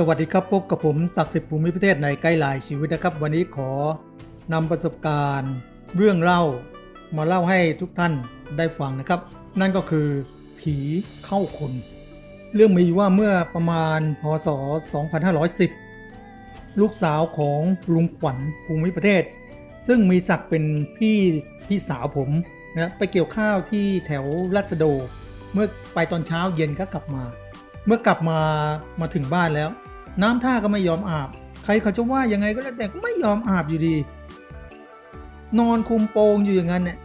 สวัสดีครับพบกับผมศักดิ์สิทธิ์ภูมิประเทศในไกด์ไลน์ชีวิตนะครับ วันนี้ขอนำประสบการณ์ เรื่องเล่ามาเล่าให้ทุกท่านได้ฟังนะครับ นั่นก็คือผีเข้าคน เรื่องมีว่าเมื่อประมาณพศ 2510 ลูกสาวของลุงขวัญภูมิประเทศ ซึ่งมีศักดิ์เป็นพี่พี่สาวผมนะไปเกี่ยวข้าวที่แถวรัศโด เมื่อไปตอนเช้าเย็นก็กลับมาเมื่อกลับมามาถึงบ้านแล้ว น้ำท่าก็ไม่ยอมอาบ ใครเขาจะว่ายังไงก็แล้วแต่ก็ไม่ยอมอาบอยู่ดี นอนคุมโปงอยู่อย่างนั้นเนี่ย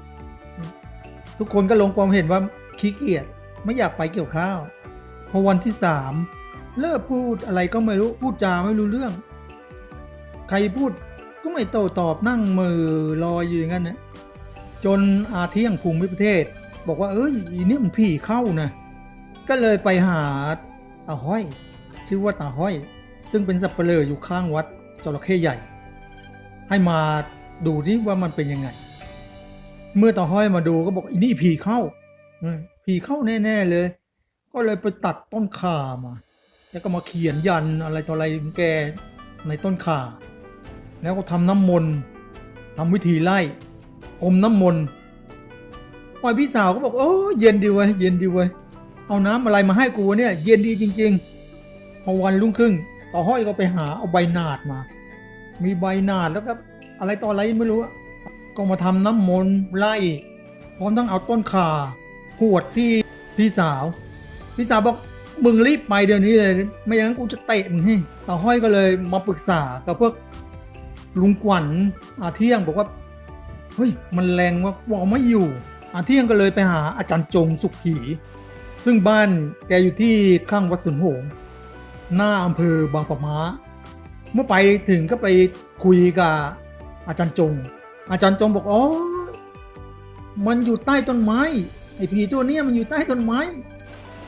ทุกคนก็ลงความเห็นว่าขี้เกียจไม่อยากไปเกี่ยวข้าว พอวันที่สามเลิกพูดอะไรก็ไม่รู้พูดจาไม่รู้เรื่อง ใครพูดก็ไม่โต้ตอบนั่งมือลอยอยู่อย่างนั้นนะจนอาเที่ยงภูมิประเทศ บอกว่าเอ้ยอีนี่มันผีเข้านะ ก็เลยไปหาตาห้อย ชื่อว่าตาห้อย ซึ่งเป็นสับเปลืออยู่ข้างวัดจระเข้ใหญ่ ให้มาดูที่ว่ามันเป็นยังไง เมื่อตาห้อยมาดูก็บอกอีนี่ผีเข้าผีเข้าแน่ ๆ เลย ก็เลยไปตัดต้นขามา แล้วก็มาเขียนยันอะไรต่ออะไรแกในต้นข่าแล้วก็ทำน้ำมนต์ทำวิธีไล่อมน้ำมนต์ปอยพี่สาวก็บอกโอ้เย็นดีเว้ยเย็นดีเว้ยเอาน้ำอะไรมาให้กูเนี่ย เย็นดีจริง ๆ พอวันรุ่งขึ้น ต่อห้อยก็ไปหาเอาใบนาดมา มีใบนาดแล้วก็อะไรต่ออะไรไม่รู้ ก็มาทำน้ำมนต์ไล่พร้อมทั้งเอาต้นขาหวดที่พี่สาว พี่สาวบอกมึงรีบไปเดี๋ยวนี้เลย ไม่อย่างนั้นกูจะเตะมึงให้ต่อห้อยก็เลยมาปรึกษากับพวกลุงกวันอาเที่ยงบอกว่าเฮ้ยมันแรงว่าวอไม่อยู่ อาเที่ยงก็เลยไปหาอาจารย์จงสุขี ซึ่งบ้านแกอยู่ที่ข้างวัดสุนหง หน้าอำเภอบางปะมาเมื่อไปถึงก็ไปคุยกับอาจารย์จง อาจารย์จงบอกอ๋อมันอยู่ใต้ต้นไม้ไอ้ผีตัวเนี้ยมันอยู่ใต้ต้นไม้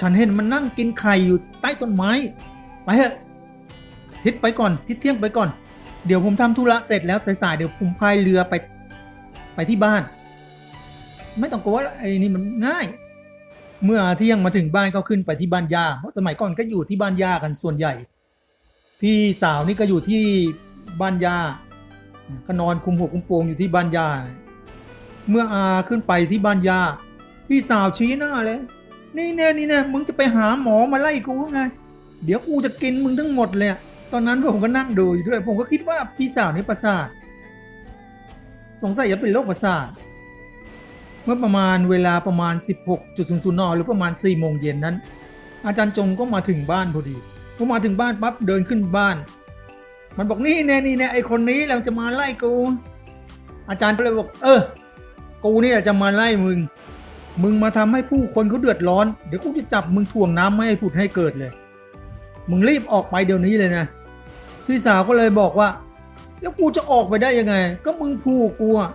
ฉันเห็นมันนั่งกินไข่อยู่ใต้ต้นไม้ ไปเถอะทิศไปก่อนทิศเที่ยงไปก่อน เดี๋ยวผมทำธุระเสร็จแล้วสายๆเดี๋ยวผมพายเรือไป ไปที่บ้าน ไม่ต้องกลัวไอ้นี่มันง่าย เมื่อเที่ยงมาถึงบ้านก็ขึ้นไปที่บ้านย่าเพราะสมัยก่อนก็อยู่ที่บ้านย่ากันส่วนใหญ่ พี่สาวนี่ก็อยู่ที่บ้านย่าก็นอนคุมหัวคุมโปงอยู่ที่บ้านย่าเมื่ออาขึ้นไปที่บ้านย่าพี่สาวชี้หน้าเลย นี่แน่นี่แน่มึงจะไปหาหมอมาไล่กูไง เดี๋ยวกูจะกินมึงทั้งหมดเลยตอนนั้นผมก็นั่งดูอยู่ด้วย ผมก็คิดว่าพี่สาวนี่ประสาท สงสัยจะเป็นโรคประสาท เมื่อประมาณเวลาประมาณ 16.00นหรือประมาณ4โมงเย็นนั้น อาจารย์จงก็มาถึงบ้านพอดีพอมาถึงบ้านปั๊บเดินขึ้นบ้าน มันบอกนี่แน่นี่แน่ไอคนนี้เราจะมาไล่กู อาจารย์ก็เลยบอก เออ กูนี่แหละจะมาไล่มึง มึงมาทำให้ผู้คนเขาเดือดร้อน เดี๋ยวกูจะจับมึงถ่วงน้ำไม่ให้ผุดให้เกิดเลย มึงรีบออกไปเดี๋ยวนี้เลยนะ พี่สาวก็เลยบอกว่า แล้วกูจะออกไปได้ยังไง ก็มึงผูกกูอะ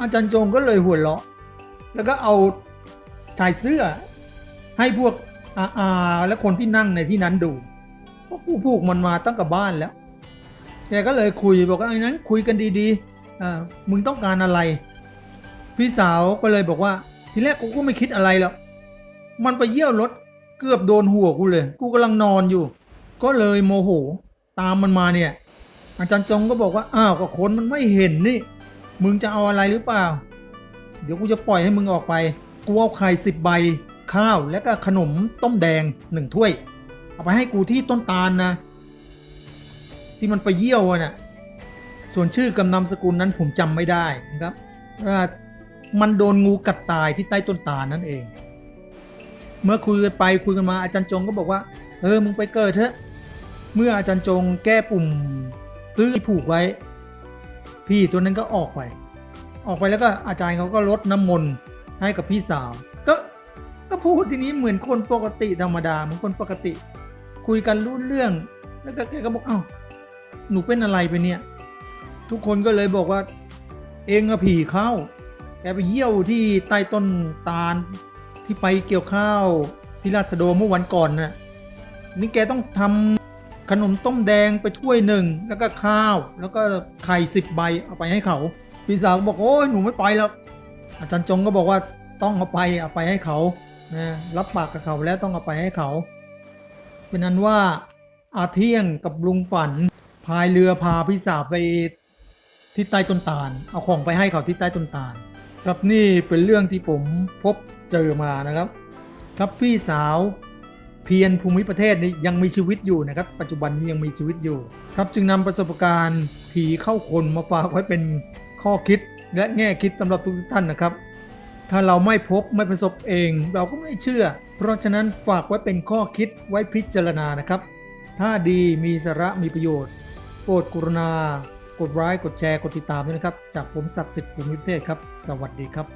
อาจารย์จงก็เลยหัวเราะ แล้วก็เอาชายเสื้อ ให้พวกอาอาและคนที่นั่งในที่นั้นดูเพราะกูผูกมันมาตั้งกับบ้านแล้วแกก็เลยคุยบอกว่าไอ้นั้น คุยกันดีๆอ่ามึงต้องการอะไร พี่สาวก็เลยบอกว่า ทีแรกกูก็ไม่คิดอะไรหรอกมันไปเยี่ยวรถเกือบโดนหัวกูเลย กูกำลังนอนอยู่ ก็เลยโมโห ตามมันมาเนี่ย อาจารย์จงก็บอกว่า อ้าวก็คนมันไม่เห็นนี่ มึงจะเอาอะไรหรือเปล่า เดี๋ยวกูจะปล่อยให้มึงออกไป กูเอาไข่สิบใบ ข้าวและก็ขนมต้มแดงหนึ่งถ้วย เอาไปให้กูที่ต้นตาลนะ ที่มันไปเยี่ยวอะน่ะ ส่วนชื่อกำนำสกุลนั้นผมจำไม่ได้นะครับว่ามันโดนงูกัดตายที่ใต้ต้นตาลนั่นเอง เมื่อคุยกันไปคุยกันมาอาจารย์จงก็บอกว่า เออมึงไปเกิดเถอะ เมื่ออาจารย์จงแก้ปุ่มซื้อผูกไว้ พี่ตัวนั้นก็ออกไป ออกไปแล้วก็อาจารย์เขาก็ลดน้ำมนต์ให้กับพี่สาว ก็ก็พูดทีนี้เหมือนคนปกติธรรมดาเหมือนคนปกติ คุยกันรู้เรื่อง แล้วก็แกก็บอกเอ้าหนูเป็นอะไรไปเนี่ย ทุกคนก็เลยบอกว่า เองอะผีเข้า แกไปเยี่ยวที่ใต้ต้นตาลที่ไปเกี่ยวข้าวที่ราชโดเมื่อวันก่อนน่ะนี่แกต้องทำ ขนมต้มแดงไปถ้วยหนึ่งแล้วก็ข้าว แล้วก็ไข่สิบใบเอาไปให้เขาพี่สาวบอกโอ้ยหนูไม่ไปแล้วอาจารย์จงก็บอกว่าต้องเอาไปเอาไปให้เขานะรับปากกับเขาแล้วต้องเอาไปให้เขา เป็นนั้นว่าอาเที่ยงกับลุงฝันพายเรือพาพี่สาวไปที่ใต้ต้นตาล เอาของไปให้เขาที่ใต้ต้นตาล ครับนี่เป็นเรื่องที่ผมพบเจอมานะครับ ครับพี่สาว พียรภูมิประเทศนี้ยังมีชีวิตอยู่นะครับ ปัจจุบันนี้ยังมีชีวิตอยู่ ครับจึงนำประสบการณ์ผีเข้าคนมาฝากไว้เป็นข้อคิดและแง่คิดสำหรับทุกท่านนะครับ ถ้าเราไม่พบไม่ประสบเอง เราก็ไม่เชื่อ เพราะฉะนั้นฝากไว้เป็นข้อคิดไว้พิจารณานะครับ ถ้าดีมีสาระมีประโยชน์โปรดกรุณากดไลค์กดแชร์กดติดตามด้วยนะครับ จากผมศักดิ์สิทธิ์ภูมิประเทศครับ สวัสดีครับ